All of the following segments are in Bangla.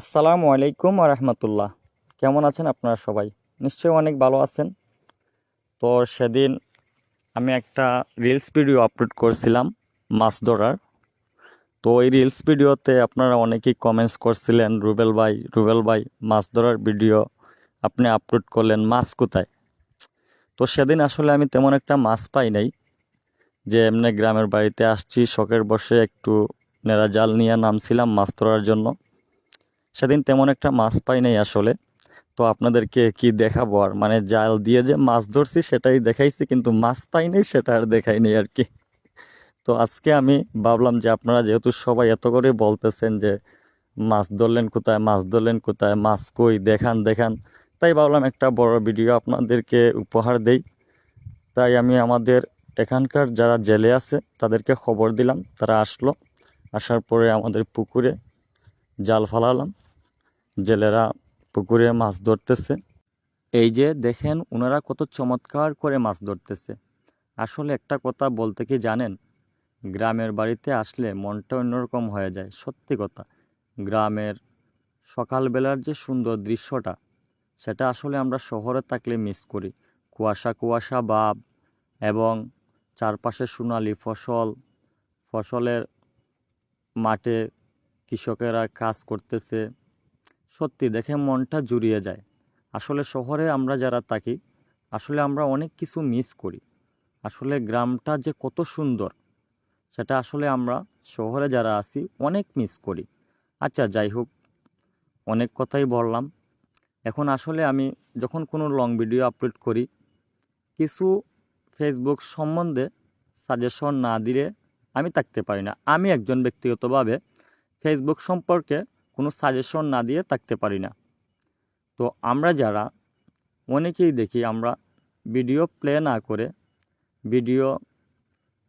আসসালামু আলাইকুম রহমতুল্লাহ। কেমন আছেন আপনারা সবাই? নিশ্চয়ই অনেক ভালো আছেন। তো সেদিন আমি একটা রিলস ভিডিও আপলোড করছিলাম, মাছ ধরার। তো ওই রিলস ভিডিওতে আপনারা অনেকেই কমেন্টস করছিলেন, রুবেল ভাই রুবেল ভাই, মাছ ধরার ভিডিও আপনি আপলোড করলেন, মাছ কোথায়? তো সেদিন আসলে আমি তেমন একটা মাছ পাই নাই, যে এমনি গ্রামের বাড়িতে আসছি, শখের বসে একটু নেড়া জাল নিয়ে নামছিলাম মাছ ধরার জন্য। সেদিন তেমন একটা মাছ পাই নাই আসলে। তো আপনাদেরকে কি দেখাবো আর? মানে জাল দিয়ে যে মাছ ধরছি সেটাই দেখাইছি, কিন্তু মাছ পাই নাই সেটা আর দেখাই নাই আর কি। তো আজকে আমি ভাবলাম যে আপনারা যেহেতু সবাই এত করে বলতেছেন যে মাছ ধরলেন কোথায়, মাছ ধরলেন কোথায়, মাছ কই, দেখান দেখান, তাই ভাবলাম একটা বড় ভিডিও আপনাদেরকে উপহার দেই। তাই আমি আমাদের এখানকার যারা জেলে আছে তাদেরকে খবর দিলাম, তারা আসলো, আসার পরে আমাদের পুকুরে জাল ফালালাম। জেলেরা পুকুরে মাছ ধরতেছে। এই যে দেখেন ওনারা কত চমৎকার করে মাছ ধরতেছে। আসলে একটা কথা বলতে কি জানেন? গ্রামের বাড়িতে আসলে মনটা অন্যরকম হয়ে যায়, সত্যি কথা। গ্রামের সকালবেলার যে সুন্দর দৃশ্যটা, সেটা আসলে আমরা শহরে থাকলে মিস করি। কুয়াশা কুয়াশা ভাব এবং চারপাশে সোনালি ফসল, ফসলের মাঠে কৃষকেরা কাজ করতেছে। সত্যি দেখে মনটা জুড়িয়ে যায়। আসলে শহরে আমরা যারা থাকি, আসলে আমরা অনেক কিছু মিস করি। আসলে গ্রামটা যে কত সুন্দর, সেটা আসলে আমরা শহরে যারা আছি অনেক মিস করি। আচ্ছা যাই হোক, অনেক কথাই বললাম। এখন আসলে আমি যখন কোনো লং ভিডিও আপলোড করি, কিছু ফেসবুক সম্বন্ধে সাজেশন না দিলে আমি থাকতে পারি না। আমি একজন ব্যক্তিগতভাবে ফেসবুক সম্পর্কে কোনো সাজেশন না দিয়ে থাকতে পারি না। তো আমরা যারা, অনেকেই দেখি আমরা ভিডিও প্লে না করে ভিডিও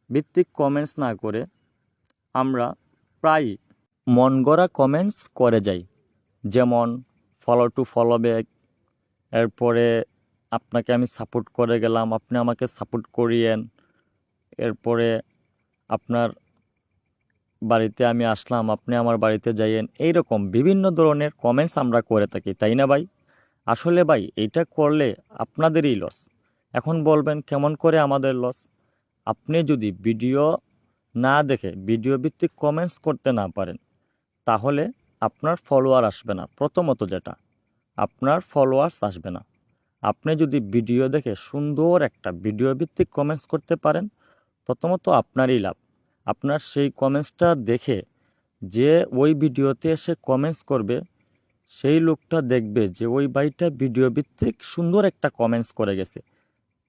ভিত্তিক কমেন্টস না করে আমরা প্রায় মন গড়া কমেন্টস করে যাই। যেমন ফলো টু ফলো ব্যাক এরপরে আপনাকে আমি সাপোর্ট করে গেলাম, আপনি আমাকে সাপোর্ট করিয়েন, এরপরে আপনার বাড়িতে আমি আসলাম, আপনি আমার বাড়িতে যাইয়েন, এইরকম বিভিন্ন ধরনের কমেন্টস আমরা করে থাকি, তাই না ভাই? আসলে ভাই, এইটা করলে আপনাদেরই লস এখন বলবেন, কেমন করে আমাদের লস আপনি যদি ভিডিও না দেখে ভিডিও ভিত্তিক কমেন্টস করতে না পারেন, তাহলে আপনার ফলোয়ার আসবে না, প্রথমত যেটা, আপনার ফলোয়ার্স আসবে না। আপনি যদি ভিডিও দেখে সুন্দর একটা ভিডিও ভিত্তিক কমেন্টস করতে পারেন, প্রথমত আপনারই লাভ। আপনার সেই কমেন্টসটা দেখে যে ওই ভিডিওতে এসে কমেন্টস করবে, সেই লোকটা দেখবে যে ওই ভাইটা ভিডিও ভিত্তিক সুন্দর একটা কমেন্টস করে গেছে।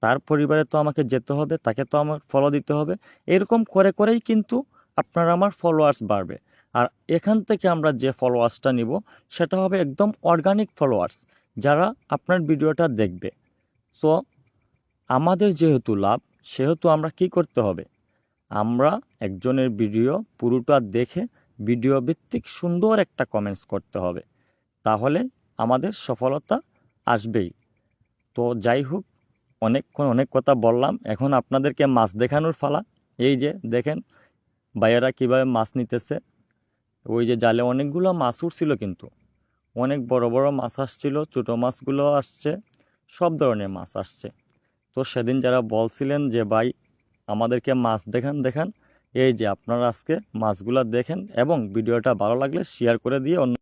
তার পরিবারে তো আমাকে যেতে হবে, তাকে তো আমার ফলো দিতে হবে। এরকম করে করেই কিন্তু আপনার আমার ফলোয়ার্স বাড়বে। আর এখান থেকে আমরা যে ফলোয়ার্সটা নিব, সেটা হবে একদম অর্গানিক ফলোয়ার্স যারা আপনার ভিডিওটা দেখবে। সো আমাদের যেহেতু লাভ, সেহেতু আমরা কি করতে হবে? আমরা একজনের ভিডিও পুরোটা দেখে ভিডিও ভিত্তিক সুন্দর একটা কমেন্টস করতে হবে। তাহলে আমাদের সফলতা আসবেই। তো যাই হোক, অনেকক্ষণ অনেক কথা বললাম। এখন আপনাদেরকে মাছ দেখানোর ফালা। এই যে দেখেন, ভাইয়েরা কীভাবে মাছ নিতেছে। ওই যে জালে অনেকগুলো মাছ উঠছিল কিন্তু। অনেক বড় বড় মাছ আসছিল, ছোটো মাছগুলো আসছে, সব ধরনের মাছ আসছে। তো সেদিন যারা বলছিলেন যে, ভাই আমাদেরকে মাছ দেখান দেখান। এই যে আপনারা আজকে মাছগুলো দেখেন এবং ভিডিওটা ভালো লাগলে শেয়ার করে দিয়ে অন্য